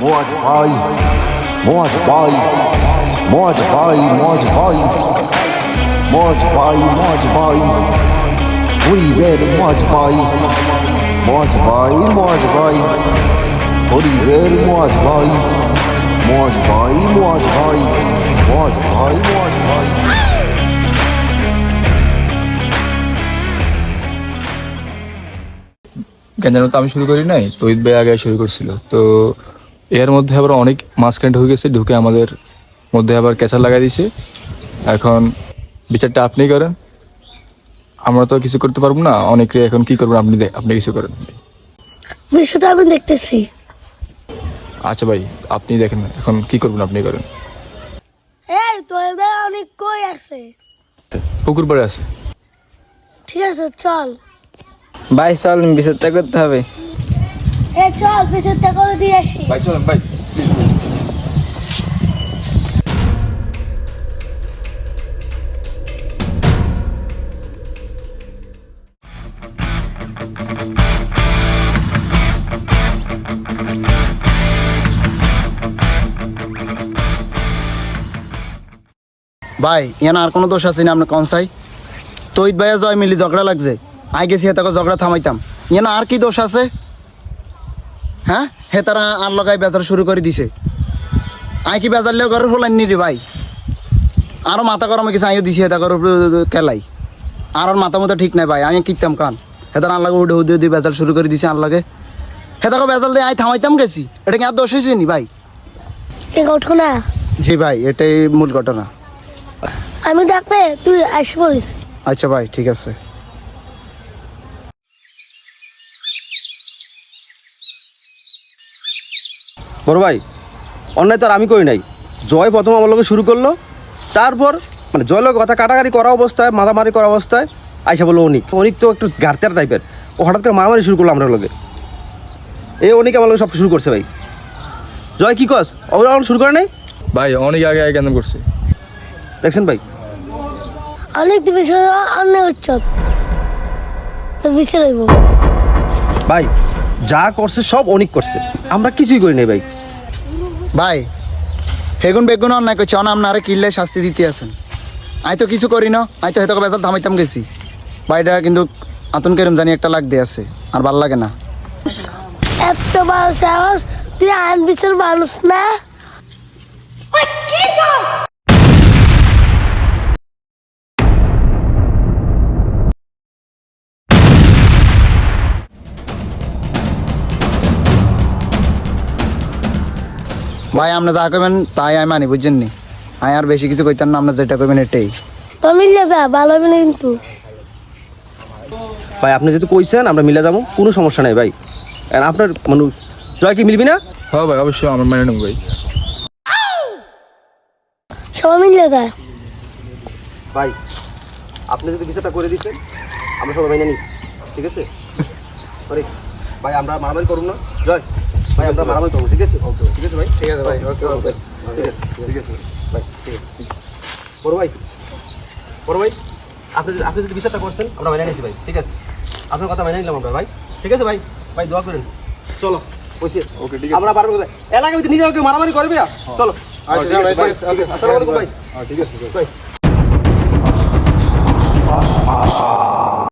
মজ ভাই মজ ভাই মজ ভাই মজ ভাই মজ ভাই মজ ভাই গরিবের মজ ভাই মজ ভাই মজ ভাই গরিবের মজ ভাই মজ ভাই মজ ভাই মজ ভাই মজ ভাই গ্যাঞ্জানো তো আমি শুরু করি নাই তহিদ ভাই আগে শুরু করছিল তো এর মধ্যে আবার অনেক মাঝখানে ঢুকে গেছে ঢুকে আমাদের মধ্যে আবার ক্যাচার লাগাই দিছে। এখন বিচারটা আপনি করেন। আমরা তো কিছু করতে পারব না অনেকে এখন কি করবেন আপনি আপনি কিছু করেন। বিষয়টা আমি দেখতেছি। আচ্ছা ভাই আপনি দেখেন এখন কি করবেন আপনি করেন। এই তোদের অনেক কই আছে? পুকুর পাড়ে আছে। ঠিক আছে চল। ভাই চল বিচারটা করতে হবে। এ চল ভিতরটা করে দিয়ে আসি। ভাই চলেন ভাই। ভাই ইয়ান আর কোনো দোষ আছে না আপনার কনসাই? তৈত ভাইয়া জয় মিলি ঝগড়া লাগছে। আই গেছি হেতাকে ঝগড়া থামাইতাম। ইয়ান আর কি দোষ আছে? হ্যাঁ? হে তারা আর লগাই বেজার শুরু করে দিছে। আই কি বেজার লেও ঘরের হলাইনি রে ভাই? আরও মাথা গরম কিছু আইও দিছি হেতা করে কেলাই। আর ওর মাথা মতো ঠিক নাই ভাই আমি কিতাম কান। হেতার আর লাগে উঠে উঠে দিয়ে বেজাল শুরু করে দিছে আর লাগে। হেতাকে বেজাল দিয়ে আই থামাইতাম গেছি। এটা কি আর দোষ হয়েছে নি ভাই? ঘটনা? জি ভাই এটাই মূল ঘটনা। আমি ডাকলে তুই এসে পড়িস আচ্ছা ভাই ঠিক আছে। বড় ভাই অন্যায় তো আর আমি করি নাই। জয় প্রথম আমার লোকে শুরু করল তারপর মানে জয় লোক কথা কাটাকাটি করা অবস্থায় মারামারি করা অবস্থায় আইসা বলল অনিক। অনিক তো একটু গার্তার টাইপের। ও হঠাৎ করে মারামারি শুরু করল আমরা লোকে। এই অনিক আমার লোকে সব শুরু করছে ভাই। জয় কি কস? ওরা শুরু করে নাই? ভাই অনেক আগে আগে কেন করছে? দেখছেন ভাই। অনেক দিন বিষয় অনেক তো বিচার ভাই যা করছে সব অনেক করছে। আমরা কিছুই করি নাই ভাই। ভাই হেগুন বেগুন অন্যায় করছে না আপনারা কিল্লে শাস্তি দিতে আছেন। আই তো কিছু করি না আই তো হেতকে বেজাল থামাইতাম গেছি। ভাইটা কিন্তু আতন কেরম জানি একটা লাগ দিয়ে আছে আর ভালো লাগে না। এত ভালো সাহস তুই আইন বিচার মানুষ না? ভাই আপনি যা করবেন তাই আমি মানি বুঝছেন নি? আই আর বেশি কিছু কইতাম না আপনার যেটা করবেন এটাই। তো মিললে যা ভালো হবে না কিন্তু। ভাই আপনি যেহেতু কইছেন আমরা মিলে যাব কোনো সমস্যা নাই ভাই। আর আপনার মানুষ জয় কি মিলবি না? হ্যাঁ ভাই অবশ্যই আমার মানে নেব ভাই। সবাই মিললে যা। ভাই আপনি যদি বিষয়টা করে দিচ্ছেন আমরা সবাই মেনে নিস ঠিক আছে? আরে ভাই আমরা মারামারি করুন না। জয়। ভাই আমরা মারামারি করব ঠিক আছে? ওকে ঠিক আছে ভাই? ঠিক আছে ভাই ওকে ওকে ঠিক আছে ঠিক আছে ঠিক আছে। ভাই বড় ভাই আপনি আপনি যদি বিচারটা করছেন আমরা মেনে নিয়েছি ভাই ঠিক আছে? আপনার কথা মেনে নিলাম আমরা ভাই ঠিক আছে ভাই? ভাই দোয়া করেন। চলো বুঝছি ওকে ঠিক আছে। আমরা পারব কোথায় এলাকার ভিতরে মারামারি করবে না? হ্যাঁ। চলো। হ্যাঁ, আচ্ছা, ভাই ভাই ঠিক আছে। ভাই। হ্যাঁ,